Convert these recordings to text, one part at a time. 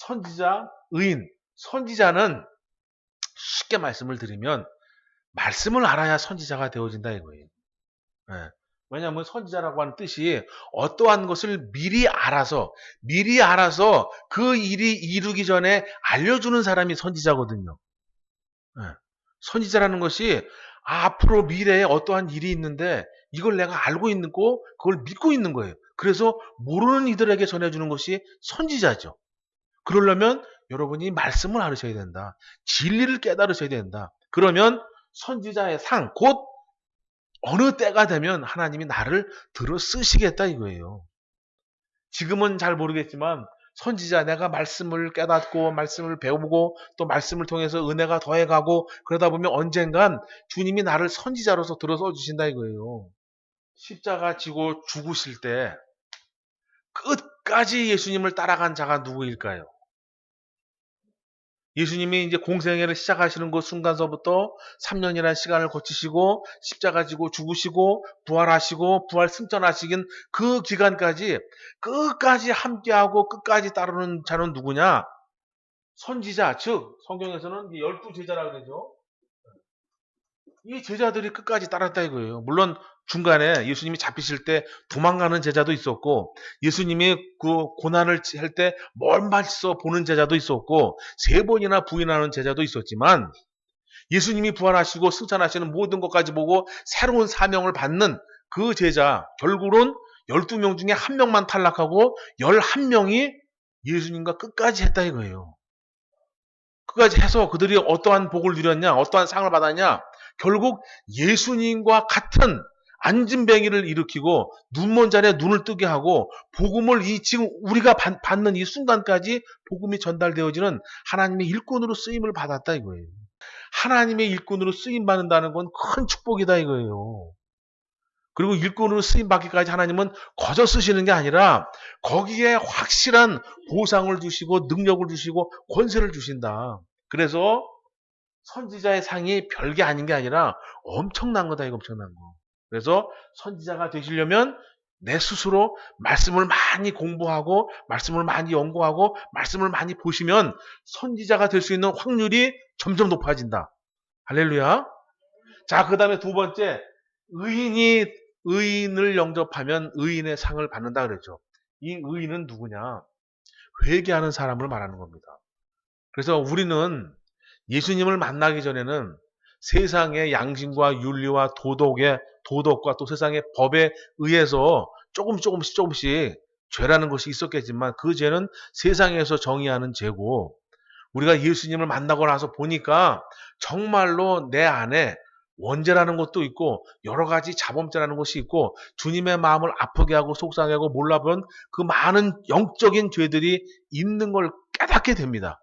선지자, 의인. 선지자는 쉽게 말씀을 드리면 말씀을 알아야 선지자가 되어진다 이거예요. 예. 왜냐하면 선지자라고 하는 뜻이 어떠한 것을 미리 알아서 미리 알아서 그 일이 이루기 전에 알려주는 사람이 선지자거든요. 예. 선지자라는 것이 앞으로 미래에 어떠한 일이 있는데 이걸 내가 알고 있고 그걸 믿고 있는 거예요. 그래서 모르는 이들에게 전해주는 것이 선지자죠. 그러려면 여러분이 말씀을 알으셔야 된다. 진리를 깨달으셔야 된다. 그러면 선지자의 상, 곧 어느 때가 되면 하나님이 나를 들어 쓰시겠다 이거예요. 지금은 잘 모르겠지만 선지자 내가 말씀을 깨닫고 말씀을 배우고 또 말씀을 통해서 은혜가 더해가고 그러다 보면 언젠간 주님이 나를 선지자로서 들어서 주신다 이거예요. 십자가 지고 죽으실 때 끝까지 예수님을 따라간 자가 누구일까요? 예수님이 이제 공생애를 시작하시는 그 순간서부터 3년이라는 시간을 거치시고 십자가 지고 죽으시고 부활하시고 부활 승천하시긴 그 기간까지 끝까지 함께하고 끝까지 따르는 자는 누구냐? 선지자, 즉 성경에서는 열두 제자라 그러죠. 이 제자들이 끝까지 따랐다 이거예요. 물론 중간에 예수님이 잡히실 때 도망가는 제자도 있었고 예수님이 그 고난을 할 때 멀마서 보는 제자도 있었고 세 번이나 부인하는 제자도 있었지만 예수님이 부활하시고 승천하시는 모든 것까지 보고 새로운 사명을 받는 그 제자 결국은 12명 중에 한 명만 탈락하고 11명이 예수님과 끝까지 했다 이거예요. 끝까지 해서 그들이 어떠한 복을 누렸냐, 어떠한 상을 받았냐, 결국 예수님과 같은 안진뱅이를 일으키고 눈먼 자리에 눈을 뜨게 하고 복음을 이 지금 우리가 받는 이 순간까지 복음이 전달되어지는 하나님의 일꾼으로 쓰임을 받았다 이거예요. 하나님의 일꾼으로 쓰임 받는다는 건 큰 축복이다 이거예요. 그리고 일꾼으로 쓰임 받기까지 하나님은 거저 쓰시는 게 아니라 거기에 확실한 보상을 주시고 능력을 주시고 권세를 주신다. 그래서 선지자의 상이 별게 아닌 게 아니라 엄청난 거다 이거 엄청난 거. 그래서 선지자가 되시려면 내 스스로 말씀을 많이 공부하고 말씀을 많이 연구하고 말씀을 많이 보시면 선지자가 될 수 있는 확률이 점점 높아진다. 할렐루야. 자, 그 다음에 두 번째, 의인이 의인을 영접하면 의인의 상을 받는다 그랬죠. 이 의인은 누구냐? 회개하는 사람을 말하는 겁니다. 그래서 우리는 예수님을 만나기 전에는 세상의 양심과 윤리와 도덕의 도덕과 또 세상의 법에 의해서 조금 조금씩 조금씩 죄라는 것이 있었겠지만 그 죄는 세상에서 정의하는 죄고 우리가 예수님을 만나고 나서 보니까 정말로 내 안에 원죄라는 것도 있고 여러 가지 자범죄라는 것이 있고 주님의 마음을 아프게 하고 속상해 하고 몰라본 그 많은 영적인 죄들이 있는 걸 깨닫게 됩니다.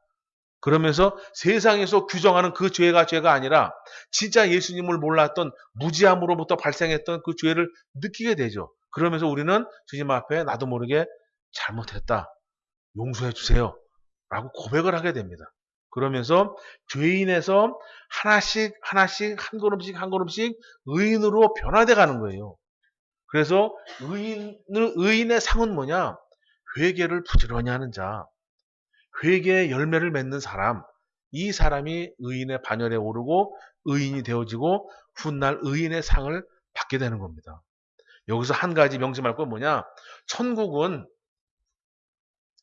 그러면서 세상에서 규정하는 그 죄가 죄가 아니라 진짜 예수님을 몰랐던 무지함으로부터 발생했던 그 죄를 느끼게 되죠. 그러면서 우리는 주님 앞에 나도 모르게 잘못했다. 용서해 주세요. 라고 고백을 하게 됩니다. 그러면서 죄인에서 하나씩 하나씩 한 걸음씩 한 걸음씩 의인으로 변화돼 가는 거예요. 그래서 의인, 의인의 상은 뭐냐? 회개를 부지런히 하는 자. 회개의 열매를 맺는 사람, 이 사람이 의인의 반열에 오르고 의인이 되어지고 훗날 의인의 상을 받게 되는 겁니다. 여기서 한 가지 명심할 건 뭐냐? 천국은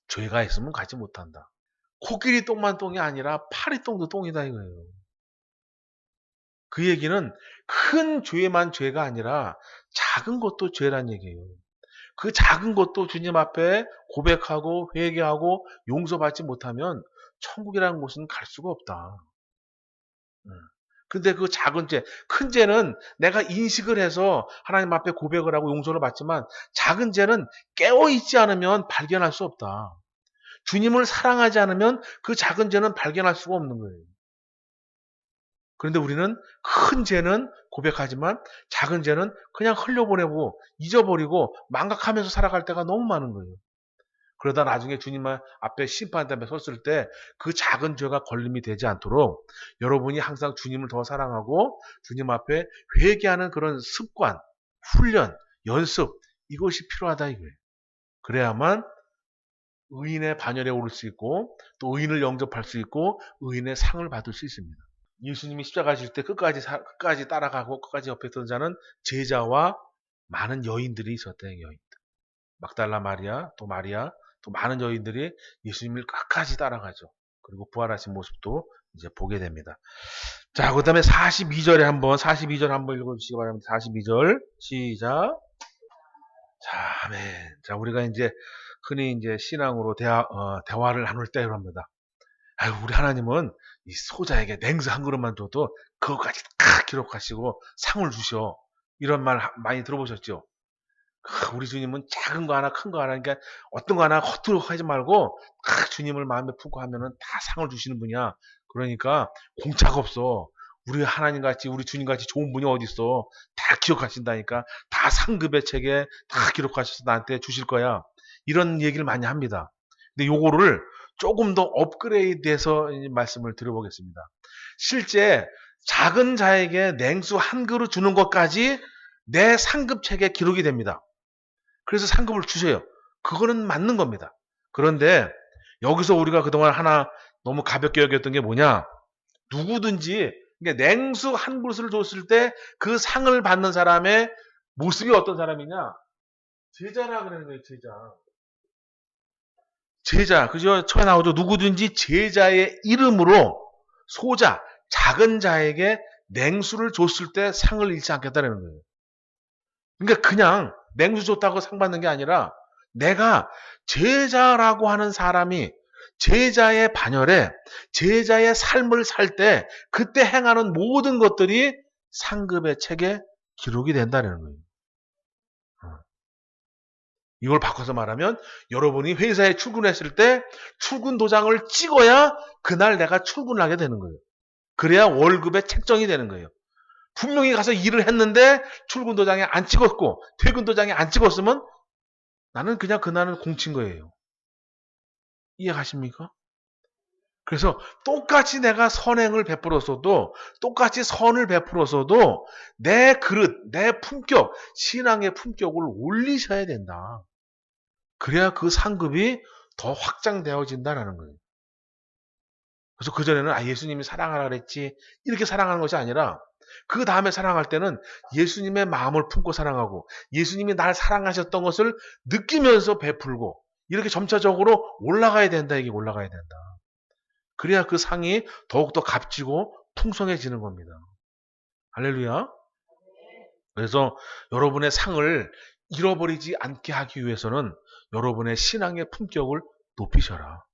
죄가 있으면 가지 못한다. 코끼리 똥만 똥이 아니라 파리 똥도 똥이다 이거예요. 그 얘기는 큰 죄만 죄가 아니라 작은 것도 죄란 얘기예요. 그 작은 것도 주님 앞에 고백하고 회개하고 용서받지 못하면 천국이라는 곳은 갈 수가 없다. 근데 그 작은 죄, 큰 죄는 내가 인식을 해서 하나님 앞에 고백을 하고 용서를 받지만 작은 죄는 깨어 있지 않으면 발견할 수 없다. 주님을 사랑하지 않으면 그 작은 죄는 발견할 수가 없는 거예요. 그런데 우리는 큰 죄는 고백하지만 작은 죄는 그냥 흘려보내고 잊어버리고 망각하면서 살아갈 때가 너무 많은 거예요. 그러다 나중에 주님 앞에 심판담에 섰을 때 그 작은 죄가 걸림이 되지 않도록 여러분이 항상 주님을 더 사랑하고 주님 앞에 회개하는 그런 습관, 훈련, 연습 이것이 필요하다 이거예요. 그래야만 의인의 반열에 오를 수 있고 또 의인을 영접할 수 있고 의인의 상을 받을 수 있습니다. 예수님이 십자가 질 때 끝까지 사- 끝까지 따라가고 끝까지 옆에 있던 자는 제자와 많은 여인들이 있었대요. 여인들. 막달라 마리아, 또 마리아, 또 많은 여인들이 예수님을 끝까지 따라가죠. 그리고 부활하신 모습도 이제 보게 됩니다. 자, 그 다음에 42절에 한번, 42절 한번 읽어주시기 바랍니다. 42절. 시작. 자, 아멘. 자, 우리가 이제 흔히 이제 신앙으로 대화, 어, 대화를 나눌 때랍니다. 아유, 우리 하나님은 이 소자에게 냉수 한 그릇만 줘도 그것까지 다 기록하시고 상을 주셔. 이런 말 하- 많이 들어보셨죠? 크, 우리 주님은 작은 거 하나, 큰 거 하나, 그러니까 어떤 거 하나 허투루 하지 말고 다 주님을 마음에 품고 하면은 다 상을 주시는 분이야. 그러니까 공짜가 없어. 우리 하나님 같이, 우리 주님 같이 좋은 분이 어디 있어? 다 기억하신다니까. 다 상급의 책에 다 기록하셔서 나한테 주실 거야. 이런 얘기를 많이 합니다. 근데 요거를 조금 더 업그레이드해서 이 말씀을 드려보겠습니다. 실제 작은 자에게 냉수 한 그릇 주는 것까지 내 상급책에 기록이 됩니다. 그래서 상급을 주셔요. 그거는 맞는 겁니다. 그런데 여기서 우리가 그동안 하나 너무 가볍게 여겼던 게 뭐냐? 누구든지 냉수 한 그릇을 줬을 때 그 상을 받는 사람의 모습이 어떤 사람이냐? 제자라 그러는 거예요, 제자. 제자, 그죠? 처에 나오죠. 누구든지 제자의 이름으로 소자, 작은 자에게 냉수를 줬을 때 상을 잃지 않겠다는 거예요. 그러니까 그냥 냉수 줬다고 상 받는 게 아니라 내가 제자라고 하는 사람이 제자의 반열에 제자의 삶을 살 때 그때 행하는 모든 것들이 상급의 책에 기록이 된다는 거예요. 어. 이걸 바꿔서 말하면 여러분이 회사에 출근했을 때 출근 도장을 찍어야 그날 내가 출근하게 되는 거예요. 그래야 월급에 책정이 되는 거예요. 분명히 가서 일을 했는데 출근 도장에 안 찍었고 퇴근 도장에 안 찍었으면 나는 그냥 그날은 공친 거예요. 이해가십니까? 그래서 똑같이 내가 선행을 베풀었어도 똑같이 선을 베풀었어도 내 그릇, 내 품격, 신앙의 품격을 올리셔야 된다. 그래야 그 상급이 더 확장되어진다라는 거예요. 그래서 그전에는 아 예수님이 사랑하라 그랬지 이렇게 사랑하는 것이 아니라 그 다음에 사랑할 때는 예수님의 마음을 품고 사랑하고 예수님이 날 사랑하셨던 것을 느끼면서 베풀고 이렇게 점차적으로 올라가야 된다 이게 올라가야 된다. 그래야 그 상이 더욱더 값지고 풍성해지는 겁니다. 할렐루야. 그래서 여러분의 상을 잃어버리지 않게 하기 위해서는 여러분의 신앙의 품격을 높이셔라.